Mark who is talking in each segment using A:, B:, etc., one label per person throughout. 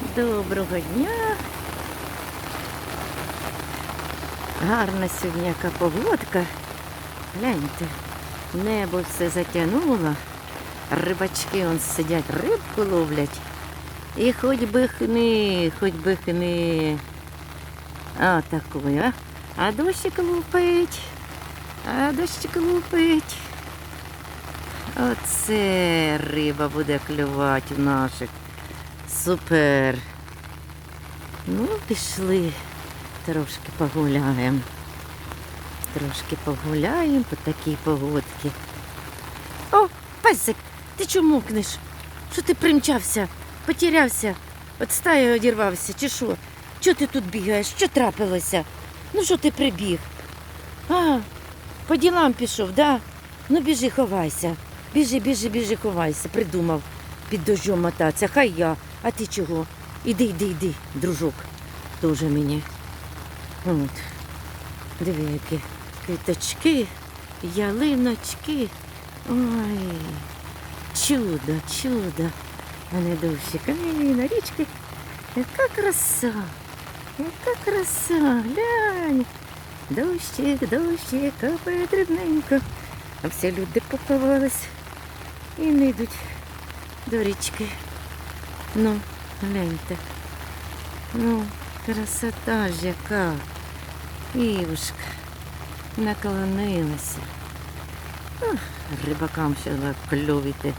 A: Доброго дня. Гарна сьогодні яка погодка. Гляньте, небо все затягнуло. Рибачки он сидять, рибку ловлять. І хоч би хни, хоч би хни. А такой, а? А дощик лупить. А дощик лупить. Оце риба буде клювати в наших. Супер. Ну, пішли. Трошки погуляємо. Трошки погуляємо по такій погодці. О, песик, ти чому мокнеш? Що ти примчався? Потерявся? От стаї одірвався, чи що? Чого ти тут бігаєш? Що трапилося? Ну що ти прибіг? А, по ділам пішов, да? Ну біжи, ховайся. Біжи, біжи, біжи, ховайся, придумав під дощом мотатися. Хай я. А ти чого? Іди, іди, іди, дружок. Дуже мені. От. Диви, які квіточки, ялиночки. Ой, чудо, чудо. А не дощик. На річці. Яка краса. Яка краса. Глянь. Дощик, дощик, капає дрібненько. А всі люди поховались і не йдуть до річки. Ну, гляньте. Ну, красота ж яка. Івушка наклонилася. Ах, рибакам ще треба клювити.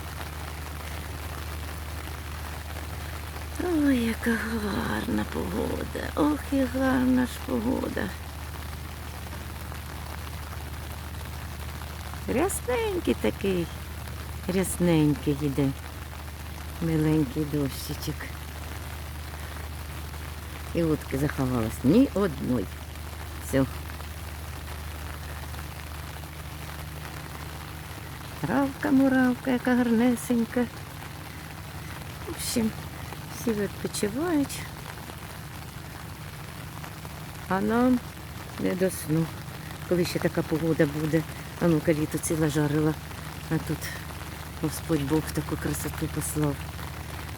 A: Ой, яка гарна погода. Ох, і гарна ж погода. Рясненький такий. Рясненький йде. Миленький дощичок. І утки заховалась. Ні одної. Все. Травка, муравка, яка гарнесенька. В общем, всі відпочивають. А нам не до сну. Коли ще така погода буде. А ну-ка літо ціла жарила. А тут Господь Бог таку красоту послав.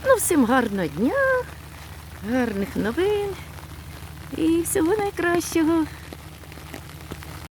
A: Ну, всім гарного дня, гарних новин і всього найкращого.